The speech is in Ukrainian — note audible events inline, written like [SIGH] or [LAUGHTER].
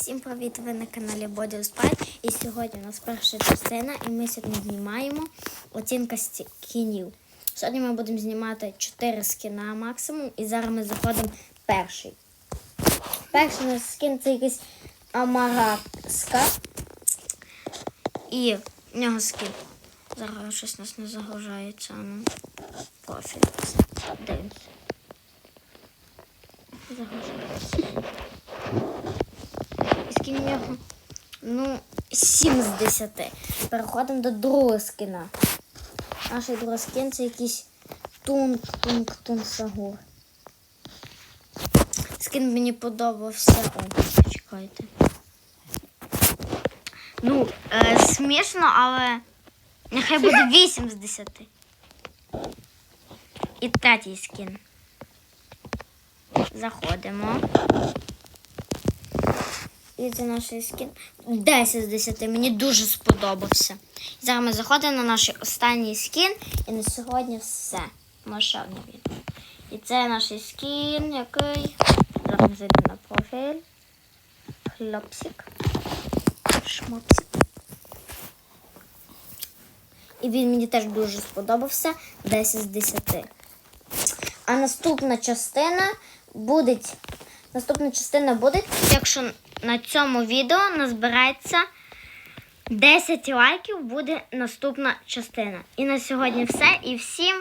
Всім привіт! Ви на каналі Body Sprite. І сьогодні у нас перша частина, і ми сьогодні знімаємо оцінка скінів. Сьогодні ми будемо знімати 4 скіна максимум, і зараз ми заходимо перший. Перший у нас скін це якийсь Амараска. І в нього скін. Зараз щось нас не загружається. Ну, профіль. Дивимося. Загружається. Нього. Ну, 7 з 10. Переходимо до другого скіна. Наш другий скін це якийсь тунг тунг тунг сагур. Скін мені подобався. О, чекайте. Ну, е, смішно, але нехай буде [LAUGHS] 8 з 10. І третій скін. Заходимо. І це наш скін. 10 з 10. Мені дуже сподобався. Зараз ми заходимо на наш останній скін. І на сьогодні все. Може одне відео. І це наш скін, який. Зараз ми зайдемо на профіль. Хлопсик. Шмопсик. І він мені теж дуже сподобався. 10 з 10. А наступна частина буде. Наступна частина буде, якщо на цьому відео назбирається 10 лайків, буде наступна частина. І на сьогодні все. І всім